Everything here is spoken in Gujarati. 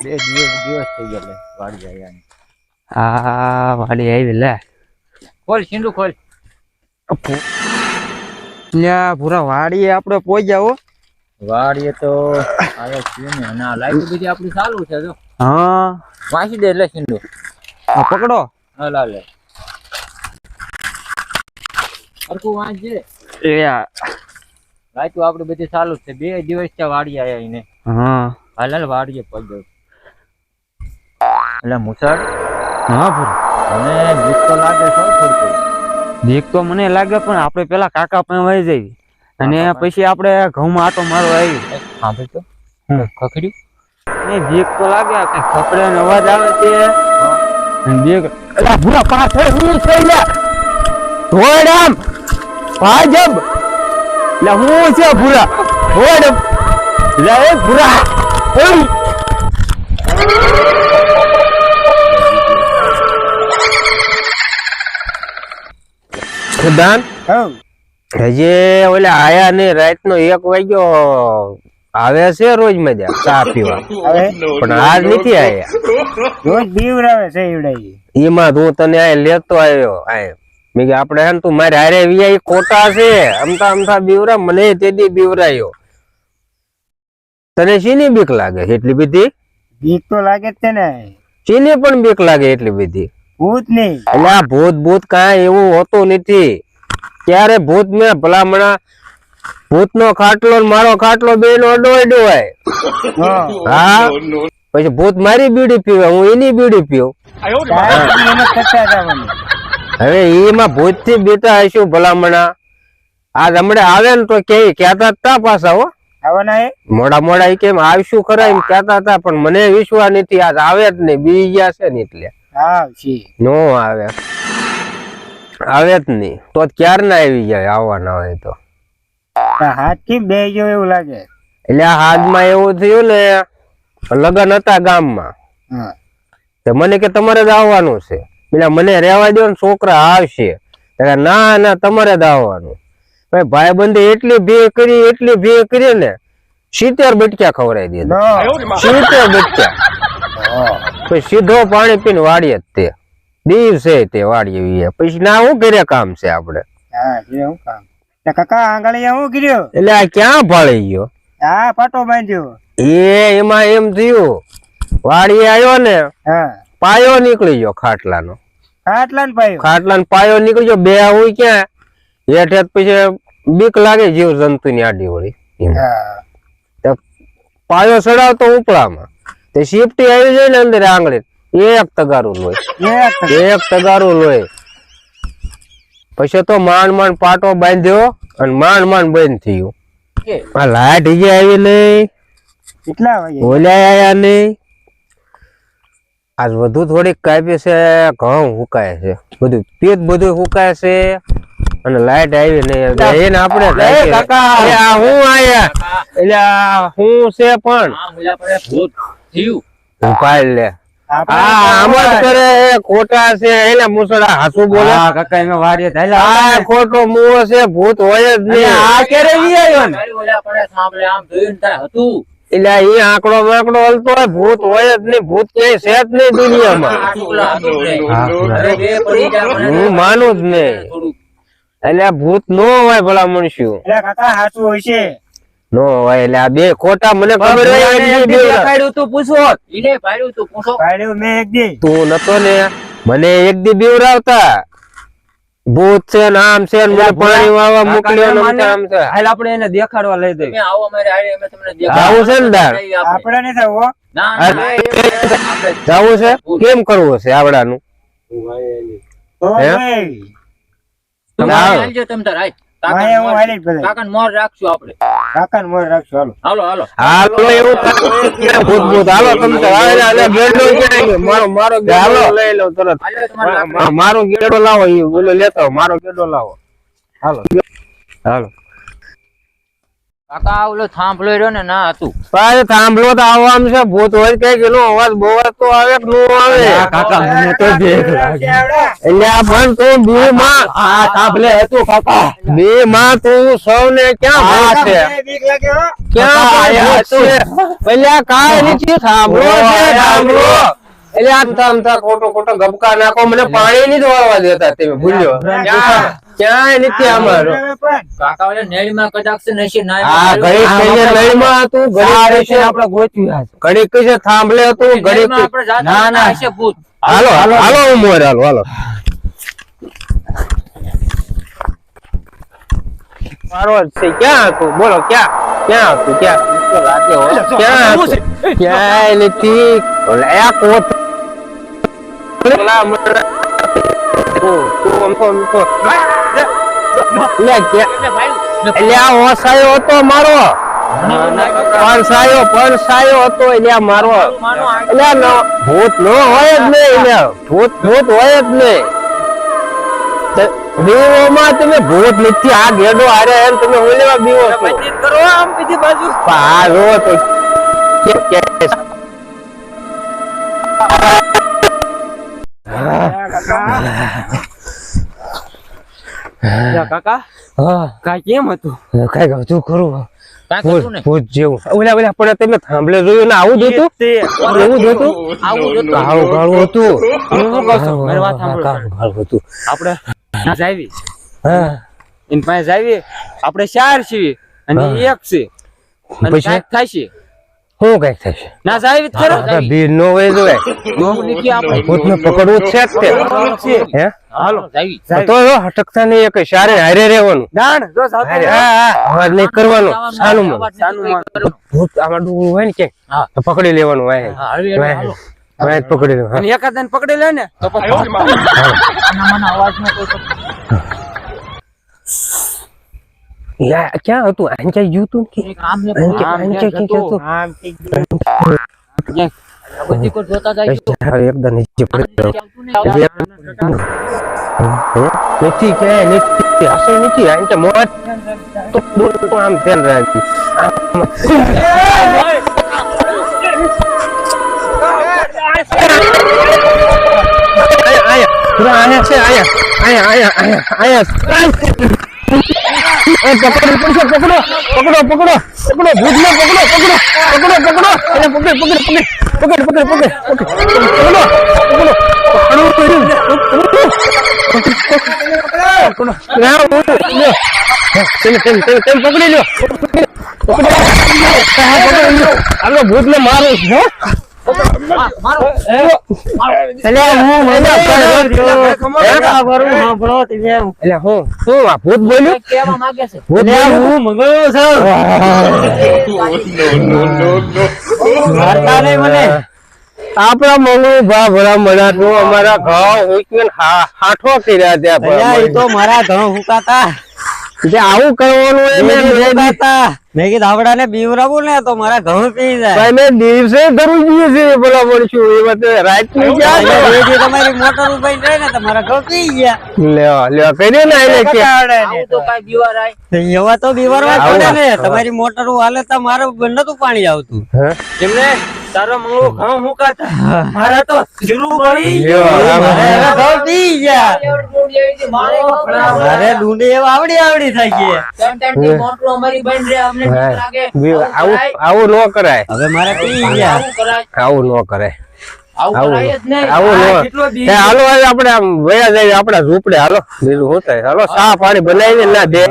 બે દિવસ દિવસ થઈ ગયા વાડી જાય આ વાડી આવી લે ખોલ શીંડું ખોલ. લ્યા પૂરા વાડીએ આપણે પોઈ હો. વાડીએ તો આયા છીએ ને અને લાઈટ બધી આપણી ચાલુ છે જો. હા. વાંચી દે એટલે આ પકડો. હા લા લે. હરખું વાંચજે. એ આ. લાઈટ આપણી બધી ચાલુ જ છે. બે દિવસ ત્યાં વાડી આયા એને. હા. હાલ વાડીએ પગ એટલે મુસળ હા પૂરા અને બીક તો લાગે છે. બીક તો મને લાગે પણ આપણે પેલા કાકા પાસે વહી જઈ અને પછી આપણે ઘઉંમાં આટો મારો આવી હા ભાઈ તો ખખડ્યું? એ બીક તો લાગે કે ખપડે અવાજ આવે છે. બીક અલા ભૂરા પાછળ હું છે લે. ધોડામ ભાજબ લે હું છે ભૂરા? ધોડ લે ભૂરા. ઓય. ખુદાન હજી ઓલા આયા ને રાત નો એક વાગ્યો આવે છે રોજ મજા ચા પીવા. પણ આજ નથી આયા. રોજ બીવરાવે છે ઈવડાઈ એમાં હું તને આ લેતો આવ્યો આ. મેં કે આપણે હે તું મારે હારે વિયા ખોટા છે. અમથા અમથા બીવરા મને તેથી બીવરાયો તને શીની બીક લાગે એટલી બધી? બીક તો લાગે જ છે ને. શીની પણ બીક લાગે એટલી બધી. ભૂત નહીં. એટલે આ ભૂત ભૂત કાંઈ એવું હોતું નથી. ક્યારે ભૂત મેં ભલામણા ભૂત નો ખાટલો ને મારો ખાટલો બે નો અડો હોય. હા. પછી ભૂત મારી બીડી પીવે હું એની બીડી પીવું. હવે એમાં ભૂતથી બેટા હશું ભલામણા. આજ હમણાં આવે ને તો કે કહેતા તા પાછા હો. મોડા મોડા કેમ આવશું ખરા એમ કહેતા હતા પણ મને વિશ્વાસ નથી આજ આવે જ નહીં બી ગયા છે ને એટલે. નો આવે. આવે જ નહીં. તો ક્યાર ના આવી જાય આવવાના હોય તો? હાથી બે જો એવું લાગે? એટલે હાથમાં એવું થયું ને લગન હતા ગામમાં. તો મને કે તમારે જ આવવાનું છે. પેલા મને રહેવા દો ને છોકરા આવશે. ના ના તમારે જ આવવાનું. ભાઈ ભાઈબંધે એટલી ભીહ કરી એટલી ભીહ કરી ને સિત્તેર બટક્યા ખવડાવી દીધા. સિત્તેર બટક્યા. પછી સીધો પાણી પીને વાડીએ જ તે. દિવસે તે વાળીએ પછી ના શું કરે કામ છે આપણે? કાકા હું કર્યો? એટલે આ ક્યાં ભાળી ગયો? હા પાટો બાંધ્યો. એ એમાં એમ થયું. વાડીએ આવ્યો ને પાયો નીકળી ગયો ખાટલાનો. આટલા પાયો? ખાટલાનો પાયો નીકળી ગયો. બે હું ક્યાં? હેઠે પછી બીક લાગે જીવ જંતુ ની આડી વળી પાયો ચડાવતો ઉપડામાં તે શિફ્ટી આવી જાય ને અંદર આંગળી એક તગારું લોય એક તગારું લોય પછી તો માંડ માંડ પાટો બાંધ્યો અને માંડ માંડ બંધ થયું આ લાઈટ હજી આવી નહીં કેટલા વાગે? ઓલ્યા આયા ને આજ વધુ થોડીક કાપી છે ઘઉં હુકાય છે. બધું પેટ બધું હુકાય છે અને લાઈટ આવી નહીં એને આપણે કાકા! હું આયા? એટલે હું છે પણ? ભૂત ઉપાડ લે. આપણે આ આમ જ કરે એ ખોટા છે એને મુસડા હાસુ બોલે. કાકા એમાં વાડીએ આ ખોટો મુવો છે ભૂત હોય જ નહીં. આ ક્યારે વી આવ્યો ને? તારી ઓલા પડે સાંભળે આમ જોયું હતું. એટલે એ આંકડો માકડો હલતો હોય ભૂત હોય જ નહીં ભૂત ક્યાંય છે જ નહીં દુનિયામાં. હા. મને જ નહીં. એટલે ભૂત નો હોય ભલા મનુષ્ય. કાકા હાચું હોય છે. નો હોય એટલે આ બે ખોટા મને ખબર હોય બે ઓલા. તું પૂછો. ઈને પાડ્યું તું પૂછો. પાડ્યું મેં એક દી. તું નતો ને મને એક દી બીવરાવતા ભૂત છે ને આમ છે ને મને પાણી વાવા મોકલ્યો ને આમ છે, હાલ આપણે એને દેખાડવા લઈ દઈએ તમે આવો અમારે હારે અમે તમને આવું છે ને દાળ? દેખાડીએ આપણે. થવો ના જવું છે? કેમ કરવું છે આવડાનું? તો ભાઈ. તમે આવો. તમ તાર હાલ. કાકાને મોર- રાખશું આપણે. કાકાન મોર રાખશું હાલો. એવું? મારો મારો ગેડો લઈ લો તરત. મારો ગેડો લાવો બોલો લેતો. મારો ગેડો લાવો. હાલો. હાલો. કાકા ઓલો થાંભલો રહ્યો ને ના હતું. પાછું થાંભલો તો આમ છે ભૂત હોય કંઈક એનો અવાજ બહુ તો આવે કે નો આવે? કાકા મને તો દેખ લાગે એટલે આ પણ તું બે માં. આ કાબલે હતું કાકા. બે માં તું સૌને ક્યાં ભૂત છે? બીક લાગે હો. ક્યાં આયા છે? પેલા કાંઈ નથી થાંભલો છે થાંભલો? એટલે આ તમ ખોટો ખોટો ગબકા નાખો મને પાણી નહીં દોડવા દેતા તમે ભૂલ્યો. ક્યાં? ક્યાંય નથી અમારો. કાકા ઓલા નેળીમાં કદાચ છે નશી ના આ ઘડીક કહીને લઈમાં હતું ઘડીક કહીને આપણે ગોત્યું ઘડીક કહીને થાંભલે હતું ઘડીક નેળીમાં ના, ના. હશે ભૂત. હાલો હાલો હાલો. ઉમર હાલો હાલો. મારો છે. ક્યાં હતું? બોલો ક્યાં? ક્યાં હતું? ક્યાં? ક્યાં હતું? ક્યાંય નથી. ઓલા હતો મારો. હતો એટલે મારો. એટલે ભૂત નો હોય જ નહીં એટલે ભૂત ભૂત હોય જ નહીં. તે- તમે ભૂત નથી આ ગેડો હારે એમ તમે ઓલેવા બીવો છો. કરો આમ બીજી બાજુ. તો કે- કે- કાકા. હા. કાંઈ કેમ હતું? કઈ કહું ખરું ભૂત કરતું નહીં. ભૂત જેવું. ઓલા ઓલા પણ તમે થાંભલે જોયું ને આવું જ એવું જ આવું જ હતું. કાળું કાળું હતું. હું કહું મારી વાત સાંભળો. કાળું કાળું હતું. આપણે ના જાવી હા. એની પાસે જાવી આપણે ચાર છીએ અને એક છે અને થાય છે. શું કંઈક થશે? ના સાહેબ કરો ભીડ નો હોય આપણે. ભૂતને પકડવું છે જ તે. હે? હાલો. જાવી. તો જો હટકતા નહીં એક શારે હારે રહેવાનું. દાણ જો હા, હા, અવાજ નહીં કરવાનો. સાનું મન સાનું મન. ભૂત આમાં ડૂબવું હોય ને કે હા. તો પકડી લેવાનું હા, હાલો. વાય પકડી લેવાનું અને એકાદને પકડી લે ને તો પછી આનામાંના અવાજમાં કોઈ તો- યા, ક્યાં હતું આંચાઈ ગયું તું કે એક આમ ને આંચે- આમ આંચે ક્યાં ક્યાં જતું? હતું? આમ થઈ ક્યાંક બધી કોઈ જોતા જાય તો અચ્છા, એકદમ નીચે પડી ગયો. આવતું નહીં, આવતું હે? નથી કે નથી હશે નથી આંચે મોત તો દૂર તો આમ ધ્યાન રાખી આયા આયા છે આયા આયા આયા આયા આયા એ પકડો પકડો પકડો પકડો પકડો પકડો ભૂતને પકડો પકડો પકડો પકડો એને પકડ પકડ પકડ પકડ પકડ પકડ પકડો પકડો પકડો કર્યું પકડો ના હું લ્યો તેમ તેમ તેમ તેમ પકડી લ્યો પકડો હા પકડી લ્યો આલો ભૂતને મારું છે હો મા- મારો એટલે હું મને કાકા ભરું સાંભળો તમે એટલે હું શું આ ભૂત બોલ્યું કંઈક કહેવા માંગે છે ભૂત બોલ્યું હું મંગળો છું મારતા નહીં મને આપણા મંગળુ ભા ભલા મનાતું અમારા ઘઉં ઉકીને હા- હાઠો કર્યા ત્યાં અલ્યા, ભલા ઈ તો મારા ઘઉં હુકાતા. જે ત્યાં તો મારા ઘઉં મેં મેં કરવાનું મેં કીધું આવડાને બીવરાવું ને તો મારા ઘઉં પી જાય. મેં દિવસે ધરું જોઈએ છે બોલા બોલશું એ વાત રાતની તમારી મોટર ઉભાઈ જાય ને તમારા ઘઉં પી ગયા. લ્યો લ્યો કર્યું ને એને કે આવું તો કાંઈ બીવાર આય. તો એવા તો બીવરવા જ આવું. પડે ને. તમારી મોટર હાલે તો મારે નતું પાણી આવતું. હે? એમને તારો મંગળો ઘઉં મુકાતા. મારા તો જીરું પડી લ્યો, આ ઘઉં પી ગયા. મારે એવા આવડી આવડી અમારી રે, અમને લાગે. આવું આવું ન કરાય. હવે મારે પી ગયા. આવું ન કરાય. હાલો આજે આપણે આમ વયા જાય આપડા ઝૂપડે. હાલો બીજું શું થાય હાલો સા પાણી બનાવીને ના દે.